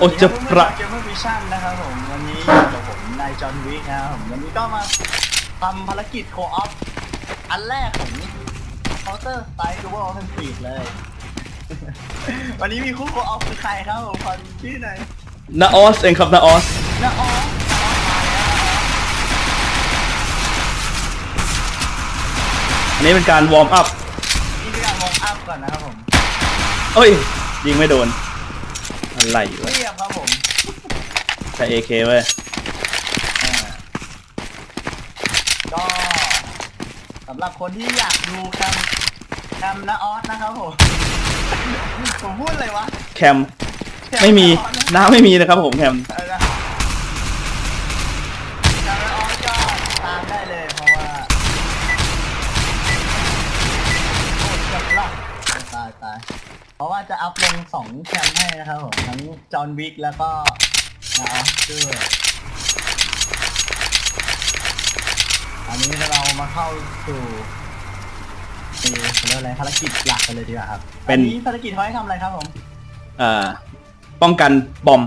โอ้จะประ เกมเมอร์วิชั่นนะครับผมวันนี้อยู่กับผมนายจอห์นวิกนะครับผมวันนี้ก็มาทำภารกิจโคออฟอันแรกของเคาน์เตอร์สไตล์ดูว่าเป็นฟีดเลย วันนี้มีคู่โคออฟคือใครครับผมขอชื่อหน่อยนาออสเองครับนาออสนะอ๋อนะอ๋อมาแล้วนะครับอันนี้เป็นการวอร์มอัพนี่คือการวอร์มอัพก่อนนะครับผมเอ้ยยิงไม่โดน อะไรวะเรียบครับผมใช้เอเคเว้ยอ่าก็สำหรับคนที่อยากดูแคมแคมนะออสนะครับผม ผมพูดเลยวะแคมไม่มีน้ำไม่มีนะครับผมแคม เอ จะอัพลงสองแคมให้นะครับผมทั้งจอห์นวิกแล้วก็นะออสด้วยอันนี้เรามาเข้าสู่นี่เขาเรียกอะไรภารกิจหลักกันเลยดีกว่าครับเป็น อันี้ภารกิจเขาให้ทำอะไรครับผมอ่าป้องกันบอม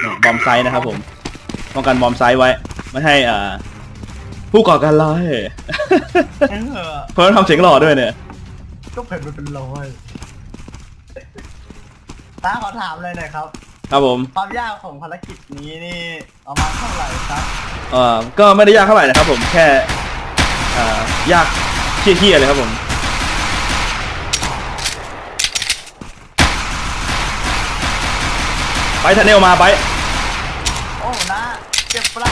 เนี่ยบอมไซต์นะครับผม ป้องกันบอมไซต์ไว้ ไม่ให้อ่าผู้ก่อการร้ายเออเพราะว่าทำเสียงหล่อด้วยเนี่ย ก็เผ็ดมันเป็นร้อย ตาขอถามเลยหน่อยครับ ครับผม ความยากของภารกิจนี้นี่ประมาณเท่าไหร่ครับเอ่อ ก็ไม่ได้ยากเท่าไหร่นะครับผมแค่อ่ายากเที่ยๆเลยครับผม ไปทันเนลมาไป โอ้นะเจ็บปะ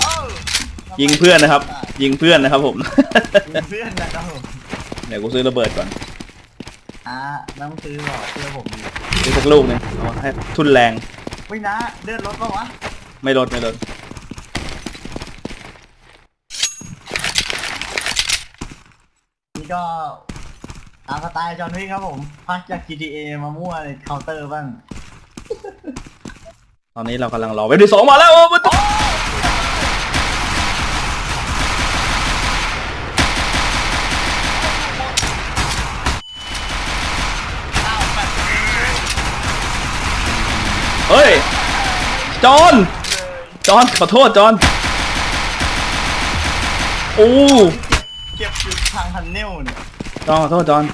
โอ้ยิงเพื่อนนะครับ ยิงเพื่อนนะครับผม ยิงเพื่อนนะครับผมเดี๋ยวกูซื้อระเบิดก่อนอ่าไม่ต้องซื้อหรอกเชื่อผมดิซื้อสักลูกหนึงเอาให้ทุนแรง วินะเลือดลดปะวะไม่ลดไม่ลดนี่ก็ตามสไตล์จอห์นวิกครับผมพักจาก GTA มามั่วในเคาน์เตอร์บ้าง ตอนนี้เรากำลังรอเว็บที่สองมาแล้วโอ้มันเจอห์นจอห์นขอโทษจอห์นโอ้เก็บอยู่ทางทันเนลเนี่ยจอห์นขอโทษจอห์น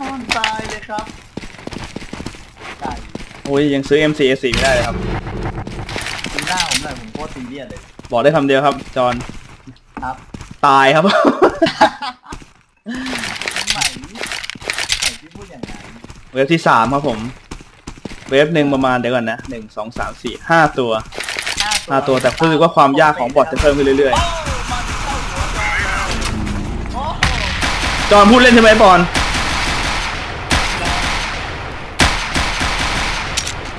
ตอนตายเลยครับตายโอ้ยยังซื้อ M4 A4 ไม่ได้เลยครับดูหน้าผมหน่อยผมโคตรซีเรียสเลยบอกได้คำเดียวครับจอห์นครับตายครับ ทำไมไหนที่พูดอย่างนั้น เว็บที่สามครับผม เว็บหนึ่งประมาณเดี๋ยวก่อนนะหนึ่งสองสามสี่ห้าตัวห้าตัวแต่รู้สึกว่าความยากของบอทจะเพิ่มขึ้นเรื่อยโอ้มาถึงเข้าหัวจอยเลยโอ้โหๆจอห์นพูดเล่นใช่ไหมบอล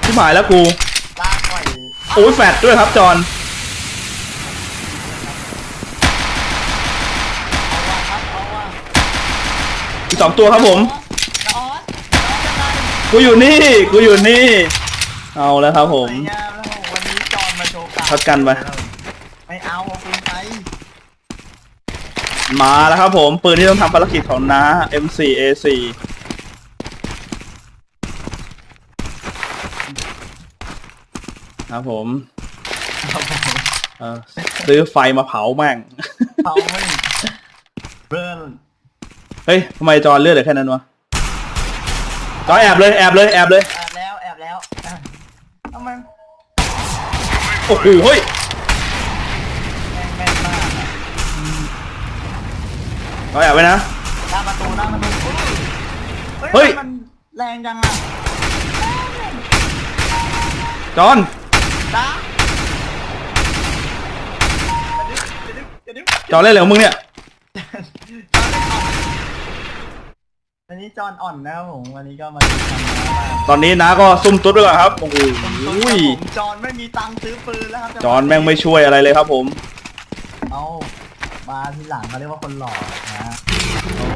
ที่หมายแล้วกูลากปล่อยโอ้ยแฟดด้วยครับจอห์นเอาว่ะครับเอาว่ะอีกสองตัวครับผม กูอยู่นี่ กูอยู่นี่ เอาแล้วครับผมสวยงามแล้วผมวันนี้จอนมาโชว์กาพักกันไป ไม่เอาเอาปืนไปมาแล้วครับผมปืนที่ต้องทำภารกิจของน้า M4A4 ครับผมครับผมเออซื้อไฟมาเผาแม่งเขาไม่เบิร์นเฮ้ยทำไมจอห์นเลือดเหลือแค่นั้นวะ จอห์นแอบเลยแอบเลยแอบเลยแอบแล้วแอบแล้วอะทำไมโอ้โหเฮ้ยแม่งแม่นมากอะจอห์นแอบไว้นะ หน้าประตูหน้าประตูเฮ้ยทำไมมันแรงจังอะจอห์นจ้าจะดึ๊บจะดึ๊บจะดึ๊บจอห์นเล่นอะไรของมึงเนี่ย วันนี้จอนอ่อนนะครับผมวันนี้ก็มาดูทำงานบ้างตอนนี้น้าก็ซุ่มตุ๊ดไว้ก่อนครับโอ้โหผมจอนไม่มีตังค์ซื้อปืนแล้วครับจอห์นแม่งไม่ช่วยอะไรเลยครับผม เอามาทีหลังเขาเรียกว่าคนหล่อนะฮะเขา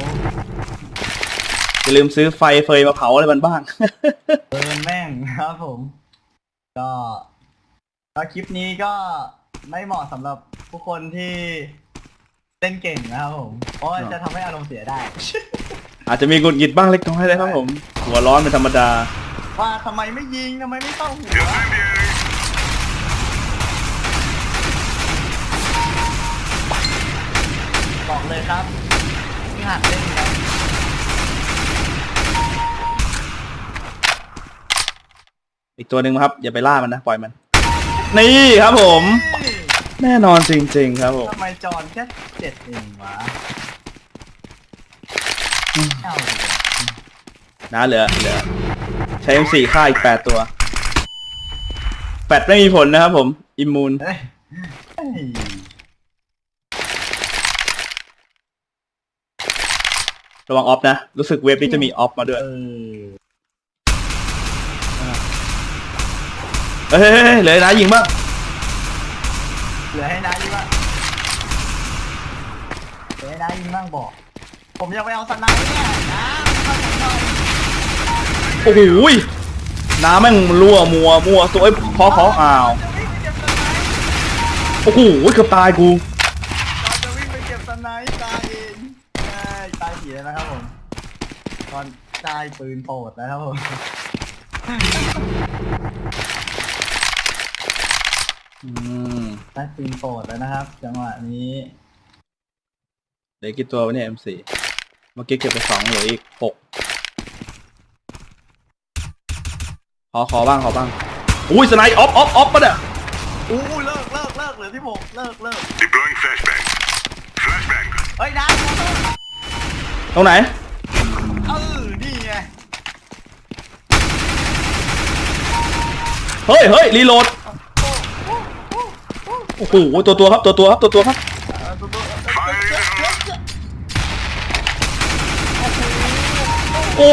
อย่าลืมซื้อไฟเฟยมาเผาอะไรมันบ้างเบิร์นแม่งนะครับผม ก็ก็คลิปนี้ก็ไม่เหมาะสำหรับผู้คนที่เล่นเก่งนะครับผม เพราะว่าจะทำให้อารมณ์เสียได้ อาจจะมีกุดหงิดบ้างเล็กน้อยเลยครับผม หัวร้อนเป็นธรรมดา ว่าทำไมไม่ยิงทำไมไม่เข้าหัวบอกเลยครับนี่หัดเล่นครับอีกตัวหนึ่งครับ อย่าไปล่ามันนะ ปล่อยมัน นี่ครับผม แน่นอนจริง ๆ ครับผม ทำไมจอนแค่เจ็ดเองวะอืมเอาดิ นะเหลือเหลือใช้ M4 ฆ่าอีกแปดตัวแปดไม่มีผลนะครับผม อิมมูนระวังออฟนะ รู้สึกเว็บนี้จะมีออฟมาด้วยเฮ้ยเฮ้ยเฮ้ยเหลยนะยิงบ้างเหลือให้นายยิงบ้างเหลือให้นายยิงบ้างบอก ผมอยากไปเอาสไนเปอร์เนี่ยนะเข้าผมหน่อยโอ้โหยน้ำแม่งรั่วมัวมัวตัวไอ้ยขอขออ้าวจะวิ่งไปเก็บสไนป์โอ้โหเกือบตายกูตอนจะวิ่งไปเก็บสไนป์ตายเองใช่ตายผีแล้วนะครับผมตอนตายปืนโปรดนะครับผมอืมตายปืนโปรดแล้วนะครับ จังหวะนี้เหลือกี่ตัววะเนี่ย M4 เมื่อกี้เก็บไปสองเหลืออีกหกขอขอบ้างขอบ้าง อุ้ยสไนด์ออฟออฟออฟปะเนี่ยอู้เลิกเลิกเลิกเหลือที่ผมเลิกเลิก Deploying flashbang. Flashbang. เฮ้ยนายตรงไหน เออนี่ไงเฮ้ยเฮ้ยรีโหลดโอ้โหโอ้โหตัวตัวครับตัวตัวครับตัวตัวครับ เออตัวตัว Fire in the hole. โอ้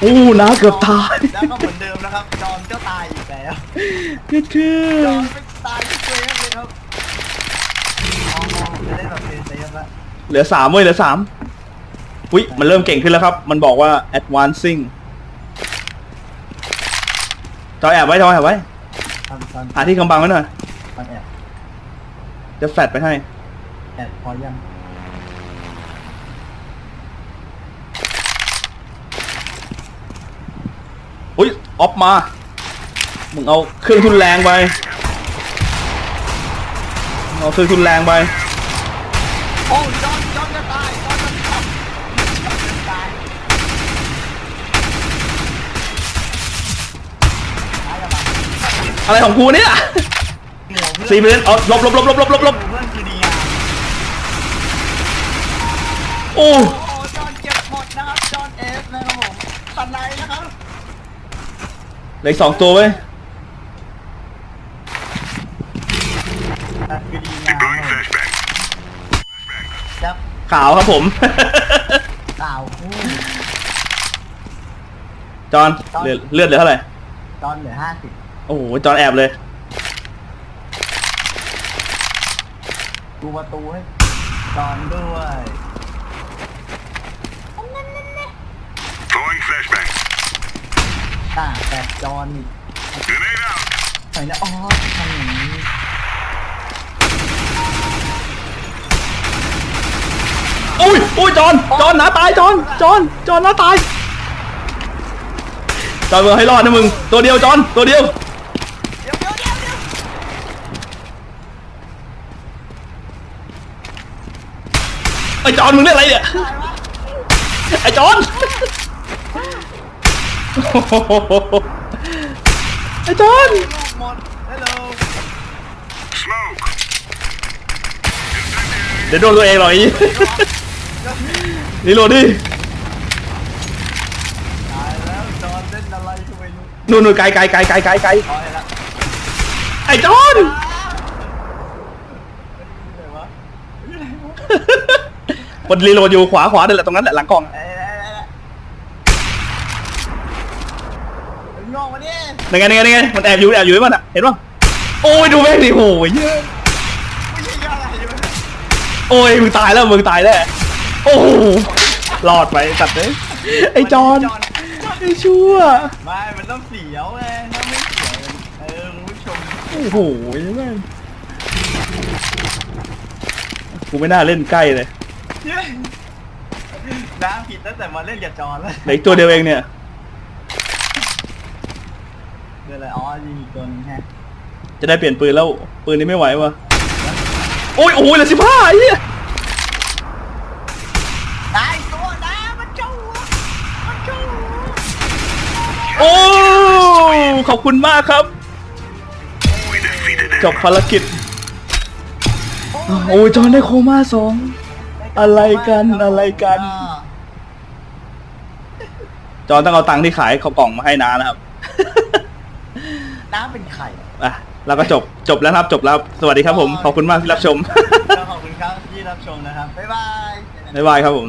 โอ้น้าเกือบตายแล้วก็เหมือนเดิมนะครับจอนก็ตายอีกแล้วนี่คือจอนไม่ตายทุกเวฟเลยครับอ๋อจะได้แบบเซฟแล้วเหลือสามเว้ยเหลือสามอุ้ยมันเริ่มเก่งขึ้นแล้วครับ มันบอกว่า advancing จอแอบไว้จอแอบไว้ทำตอนหาที่กำบังไว้หน่อยตอนแอบจะแฟดไปให้แอบพอยัง อุ้ยออฟมา มึงเอาเครื่องทุนแรงไปมึงเอาเครื่องทุนแรงไปโอ้จอนจอนจะตายจอนจะตายจอนจะตายตายแล้วมั้งอะไรของกูเนี่ยหัวเพื่อนสี่เปอร์เซ็นต์เอาลบลบลบลบลบลบลบเพื่อนคือดีงามโอ้ โอ้จอนเก็บหมดนะครับ จอนเอฟนะครับผมสันไนนะครับ เหลืออกสองตัวเว้ยนั่นคือดีงาม Deploying flashbang. จับขาวครับผมข่าวคู่จอนเหลือเลือดเหลือเท่าไหร่จอนเหลือห้าสิบโอ้โห จอนแอบเลย ดูประตูให้จอนด้วย Throwing flashbang. อ่าแต่จอนอีก Grenade out. หน่อยนะอ๋อทำอย่างนี้อุ้ยอุ้ยจอนจอนหนาตายจอนจอนจอนหนาตายจอนมึงให้รอดนะมึง ตัวเดียวจอนตัวเดียวเดี๋ยวเดี๋ยวเดี๋ยวเดี๋ยวไอ้จอนมึงเรียกอะไรเนี่ยไรวะไอ้จอน ไอ้จอนลูกหมดฮัลโหล Smoke. เดี๋ยวโดนตัวเองหรอกไอ้นี่โหลดดิตายแล้วจอนเล่นอะไรก็ไม่รู้นู่นนู่นไกลไกลไกลไกลไกลไกลพอแล้วไอ้จอนไหนวะมันรีโหลดอยู่ขวาขวาเดินแหละตรงนั้นแหละหลังกล่องอะ เอ้ยเอ้ยเอ้ยเอ้ยงอกมาดิ ยังไงยังไงยังไงมันแอบอยู่แอบอยู่ไว้มันอะเห็นป่ะโอ้ยดูแม่งดิโอ้ยเยอะไม่ใช่ยอดอะไรอยู่เนี่ยโอ้ยมึงตายแล้วมึงตายแล้วโอ้โหรอดไปตัดเลยไอ้จอนจอนไอ้ชั่วไม่ มันต้องเสียวไงถ้าไม่เสียวเออคุณผู้ชมโอ้โหแม่งกูไม่น่าเล่นใกล้เลยเฮ้ยน้ำผิดตั้งแต่มาเล่นกับจอนแล้ว เหลืออีกตัวเดียวเองเนี่ย เดี๋ยวอะไรอ๋อยิงอีกตัวหนึงแฮะจะได้เปลี่ยนปืนแล้ว ปืนนี้ไม่ไหววะโอ้ยโอ้ยเหลือสิบห้าไอ้เหี้ยได้ตัวนะมันจู้มันจู้โอ้ขอบคุณมากครับ We defeated จบภารกิจโอ้ยจอห์นได้โคม่าสอง อะไรกันอะไรกันจอห์นต้องเอาตังค์ที่ขายเขากล่องมาให้น้านะครับ น้ำเป็นไข่ อะแล้วก็จบจบแล้วครับจบแล้วสวัสดีครับผมขอบคุณมากที่รับชมก็ขอบคุณครับที่รับชมนะครับ บ๊ายบาย บ๊ายบายครับผม